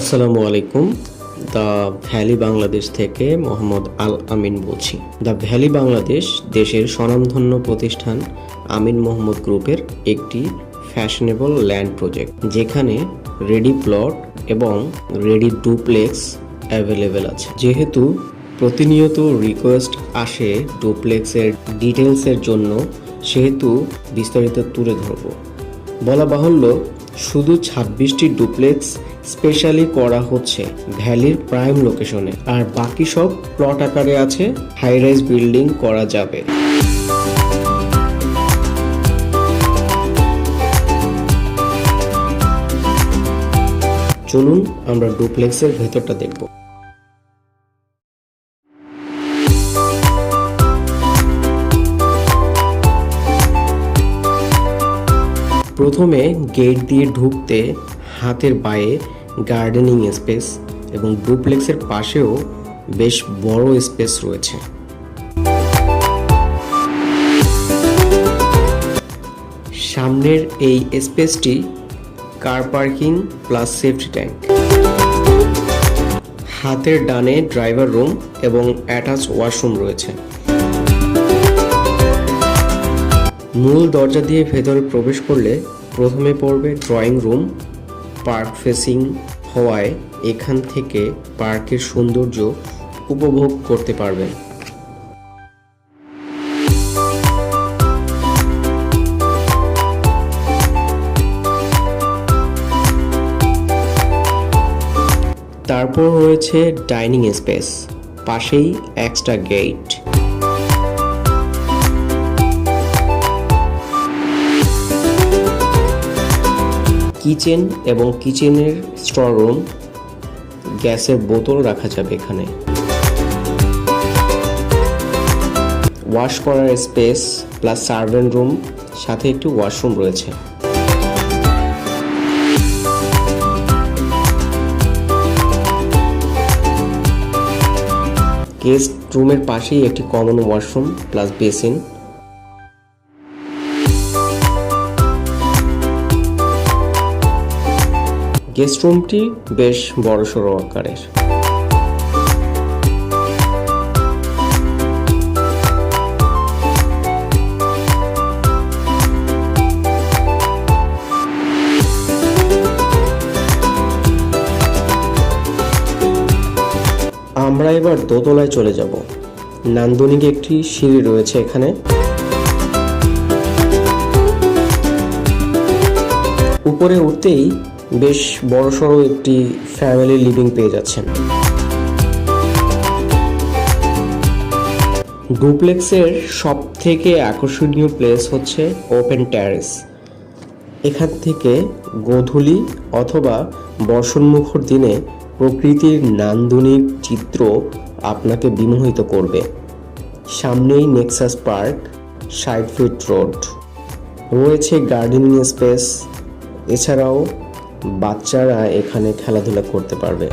আসসালামু আলাইকুম। The valley Bangladesh থেকে মোহাম্মদ আল আমিন বলছি। দ্য ভ্যালি বাংলাদেশ দেশের স্বনামধন্য প্রতিষ্ঠান আমিন মোহাম্মদ গ্রুপের একটি ফ্যাশনেবল ল্যান্ড প্রজেক্ট, যেখানে রেডি প্লট এবং রেডি ডুপ্লেক্স অ্যাভেলেবেল আছে। যেহেতু প্রতিনিয়ত রিকোয়েস্ট আসে ডুপ্লেক্সের ডিটেলসের জন্য, সেহেতু বিস্তারিত তুলে ধরবো। বলা বাহুল্য শুধু ছাব্বিশটি ডুপ্লেক্স স্পেশালি করা হচ্ছে ভ্যালির প্রাইম লোকেশনে আর বাকি সব প্লট আকারে আছে হাই রাইজ বিল্ডিং করা যাবে। চলুন আমরা ডুপ্লেক্সের ভেতরটা দেখব। প্রথমে গেট দিয়ে ঢুকতে হাতের বায়ে গার্ডেনিং স্পেস এবং ডুপ্লেক্সের পাশেও বেশ বড় স্পেস রয়েছে। সামনের এই স্পেসটি car parking plus safety tank হাতের ডানে ড্রাইভার রুম এবং অ্যাটাচ ওয়াশরুম রয়েছে। মূল দরজা দিয়ে ভেতরে প্রবেশ করলে প্রথমে পড়বে ড্রয়িং রুম, পার্ক ফেসিং হওয়ায় এখান থেকে পার্কের সৌন্দর্য উপভোগ করতে পারবেন। তারপর রয়েছে ডাইনিং স্পেস, পাশেই এক্সট্রা গেট কিচেন এবং কিচেনের স্টোর রুম, গ্যাসের বোতল রাখা যাবে এখানে। ওয়াশ করার স্পেস প্লাস সার্ভেন্ট রুম, সাথে একটি ওয়াশরুম রয়েছে। গেস্ট রুমের পাশেই একটি common washroom plus basin. Guest রুমটি বেশ বড়সড় আকারের। আমরা এবার দোতলায় চলে যাব। নান্দনিক একটি সিঁড়ি রয়েছে এখানে। উপরে উঠতেই বেশ বড়সড় একটি ফ্যামিলি লিভিং পেয়ে যাচ্ছেন। ডুপ্লেক্সের সব থেকে আকর্ষণীয় প্লেস হচ্ছে ওপেন ট্যারেস এখান থেকে গোধূলি অথবা বর্ষণমুখর দিনে প্রকৃতির নান্দনিক চিত্র আপনাকে বিমোহিত করবে। সামনেই নেক্সাস পার্ক ষাট ফিট রোড রয়েছে গার্ডেনিং স্পেস এছাড়াও বাচ্চারা এখানে খেলাধুলা করতে পারবে।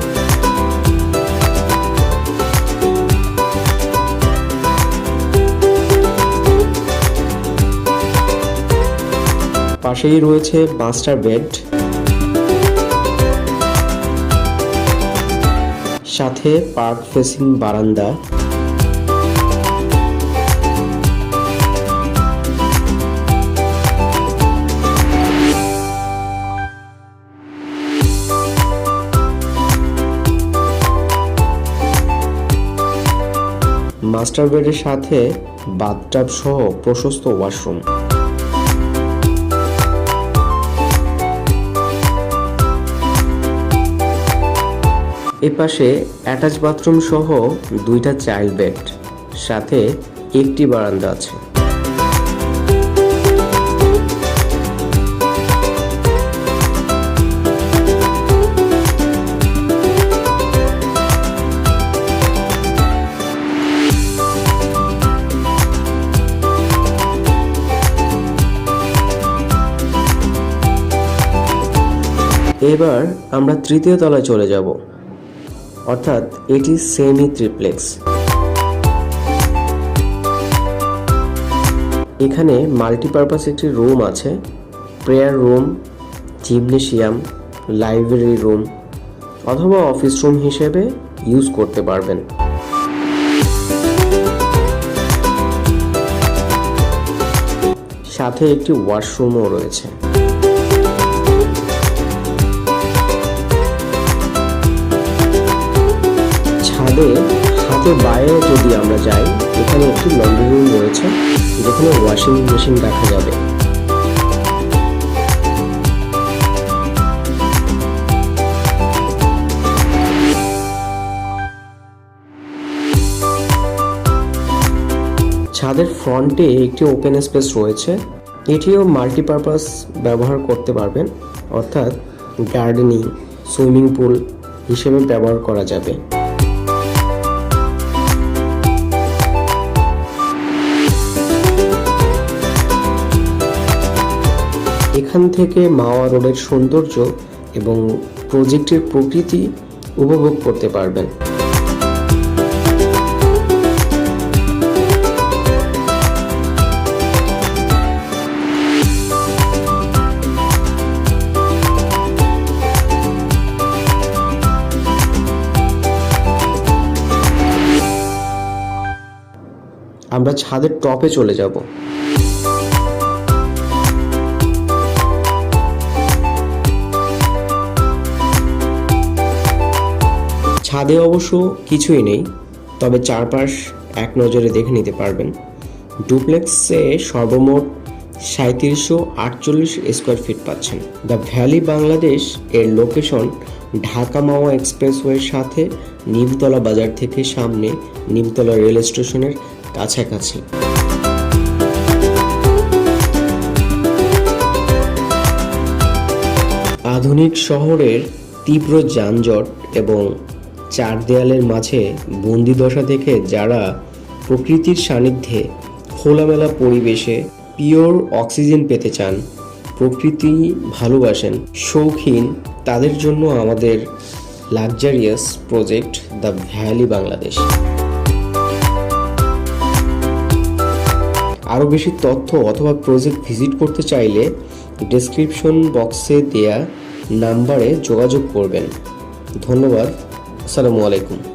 পাশেই রয়েছে মাস্টার বেড সাথে পার্ক ফেসিং বারান্দা। মাস্টার বেডের সাথে বাথটাব সহ প্রশস্ত ওয়াশরুম। এপাশে অ্যাটাচ বাথরুম সহ দুইটা চাইল্ড বেড, সাথে একটি বারান্দা আছে। এবার আমরা তৃতীয় তলায় চলে যাব। অর্থাৎ এটি সেমি ট্রিপ্লেক্স এখানে মাল্টিপারপাস একটি রুম আছে, prayer room gymnasium library room, অথবা অফিস রুম হিসেবে ইউজ করতে পারবেন। সাথে একটি ওয়াশরুমও রয়েছে। ছাদে হাতে বাইরে যদি আমরা যাই, এখানে একটি লন্ড্রি রুম রয়েছে, যেখানে ওয়াশিং মেশিন রাখা যাবে। ছাদের ফ্রন্টে একটি ওপেন স্পেস রয়েছে, এটিও মাল্টিপারপাস ব্যবহার করতে পারবেন, অর্থাৎ গার্ডেনিং সুইমিং পুল হিসেবে ব্যবহার করা যাবে। এখান থেকে মাওয়া রোডের সৌন্দর্য এবং প্রজেক্টের প্রকৃতি উপভোগ করতে পারবেন। আমরা ছাদের টপে চলে যাব। ছাদে অবশ্য কিছুই নেই, তবে চারপাশ এক নজরে দেখে নিতে পারবেন। ডুপ্লেক্সে সর্বমোট সাঁত্রিশশো আটচল্লিশ স্কোয়ার ফিট পাচ্ছেন। দ্য ভ্যালি বাংলাদেশ এর লোকেশন ঢাকা মাওয়া এক্সপ্রেসওয়ের সাথে নিমতলা বাজার থেকে সামনে নিমতলা রেল স্টেশনের কাছাকাছি। আধুনিক শহরের তীব্র যানজট এবং চার দেয়ালের মাঝে বন্দিদশা থেকে যারা প্রকৃতির সান্নিধ্যে খোলামেলা পরিবেশে পিওর অক্সিজেন পেতে চান, প্রকৃতি ভালোবাসেন, শৌখিন, তাদের জন্য আমাদের luxurious project the valley Bangladesh. আরও বেশি তথ্য অথবা প্রজেক্ট ভিজিট করতে চাইলে ডেসক্রিপশন বক্সে দেয়া নাম্বারে যোগাযোগ করবেন। ধন্যবাদ। আসসালামু আলাইকুম